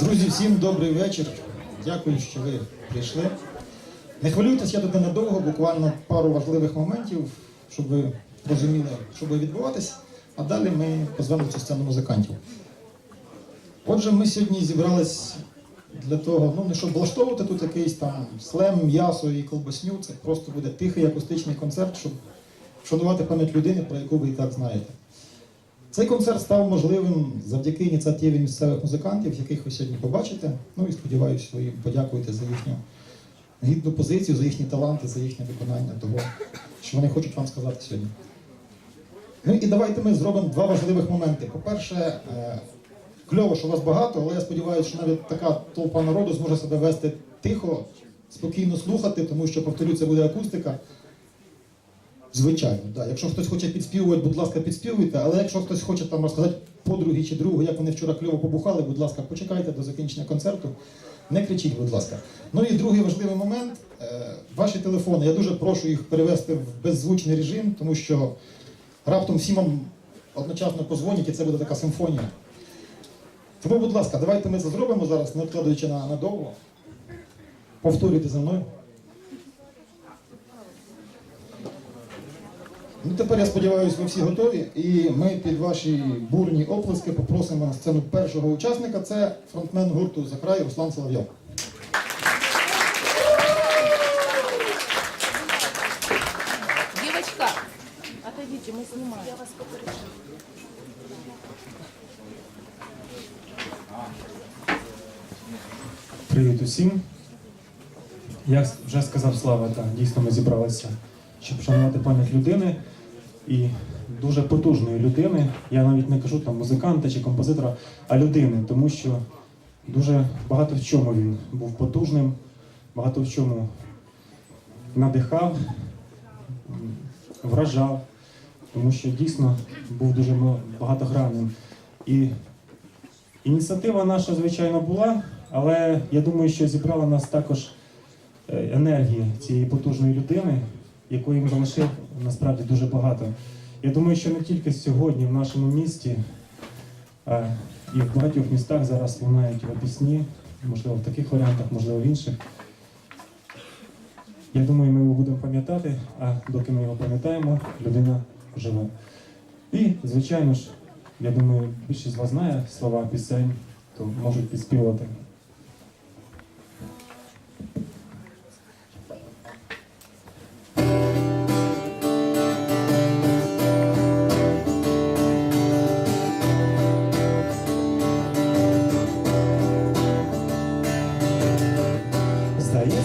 Друзі, всім добрий вечір. Дякую, що ви прийшли. Не хвилюйтесь, я тут ненадовго, буквально пару важливих моментів, щоб ви розуміли, що буде відбуватись, а далі ми позвемо цю сцену музикантів. Отже, ми сьогодні зібрались для того, ну не щоб влаштовувати тут якийсь там слем, м'ясо і колбасню. Це просто буде тихий акустичний концерт, щоб вшанувати пам'ять людини, про яку ви і так знаєте. Цей концерт став можливим завдяки ініціативі місцевих музикантів, яких ви сьогодні побачите. Ну і сподіваюся, ви їм подякуєте за їхню гідну позицію, за їхні таланти, за їхнє виконання того, що вони хочуть вам сказати сьогодні. Ну і давайте ми зробимо два важливих моменти. По-перше, е, кльово, що вас багато, але я сподіваюся, що навіть така толпа народу зможе себе вести тихо, спокійно слухати, тому що, повторю, це буде акустика. Звичайно, да. Якщо хтось хоче підспівувати, будь ласка, підспівуйте, але якщо хтось хоче там розказати подруги чи другу, як вони вчора кльово побухали, будь ласка, почекайте до закінчення концерту. Не кричіть, будь ласка. Ну і другий важливий момент. Е, Ваші телефони. Я дуже прошу їх перевести в беззвучний режим, тому що раптом всі вам одночасно позвонять, і це буде така симфонія. Тому, будь ласка, давайте ми це зробимо зараз, не відкладаючи на надовго. Повторюйте за мною. Ну, тепер я сподіваюся, ви всі готові. І ми під ваші бурні оплески попросимо на сцену першого учасника. Це фронтмен гурту за край Руслан Соловйов. Девочка, отойдите, мы снимаем. Я вас Привіт усім. Як вже сказав Слава, так, дійсно ми зібралися, щоб вшанувати пам'ять людини і дуже потужної людини. Я навіть не кажу там музиканта чи композитора, а людини, тому що дуже багато в чому він був потужним, багато в чому надихав, вражав, тому що дійсно був дуже багатогранним. І Ініціатива наша, звичайно, була, але я думаю, що зібрала нас також е, енергії цієї потужної людини, якої він залишив насправді дуже багато. Я думаю, що не тільки сьогодні в нашому місті, а і в багатьох містах зараз лунають його пісні, можливо, в таких варіантах, можливо, в інших. Я думаю, ми його будемо пам'ятати, а доки ми його пам'ятаємо, людина живе. І, звичайно ж, я думаю, більшість з вас знає слова пісень, то можуть підспівати.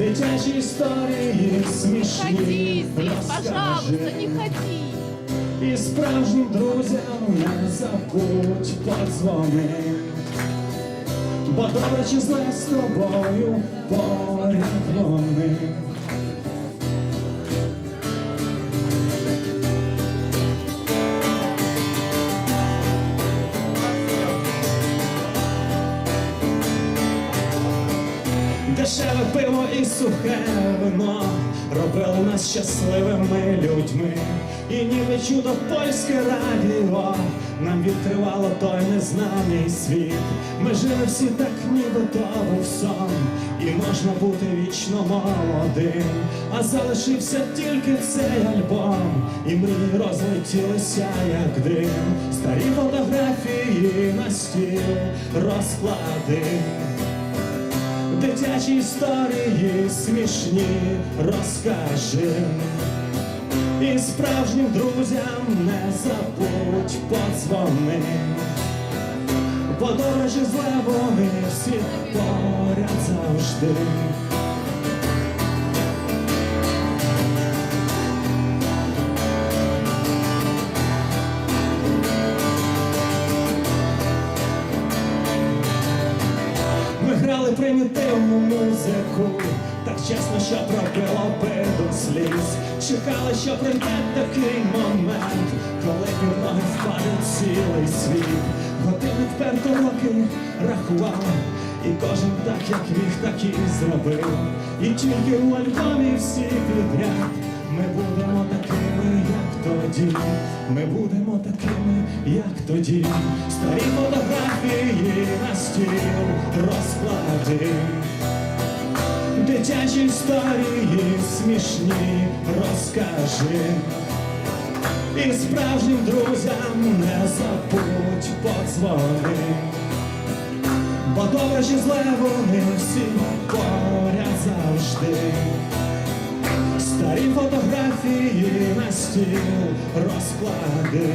Дитячі історії смішні Ходи пожалуйста, не ходи. І справжнім друзям не забудь подзвони. Бо добре чи зле з тобою поряд вони. Пиво і сухе вино робили нас щасливими людьми, і ніби чудо польське радіо нам відкривало той незнаний світ. Ми жили всі так, ніби то був сон, і можна бути вічно молодим. А залишився тільки цей альбом, і мрії розлетілися, як дим. Старі фотографії на стіл розклади. Дитячі історії смішні розкажи. І справжнім друзям не забудь подзвони. Подорожі зле вони всі поряд завжди. Примітивну музику, так чесно, що пробило би до сліз. Чекали, що прийде такий момент, коли під ноги впаде цілий світ. Годинник вперто роки рахував, і кожен так, як міг, так і зробив. І тільки у альбомі всі підряд. Ми будемо такими, як тоді. Ми будемо такими, як тоді. Старі фотографії на стіл розклади. Дитячі історії смішні розкажи. І справжнім друзям не забудь подзвони. Бо добре чи зле вони всі поряд завжди. Старі фотографії на стіл розклади.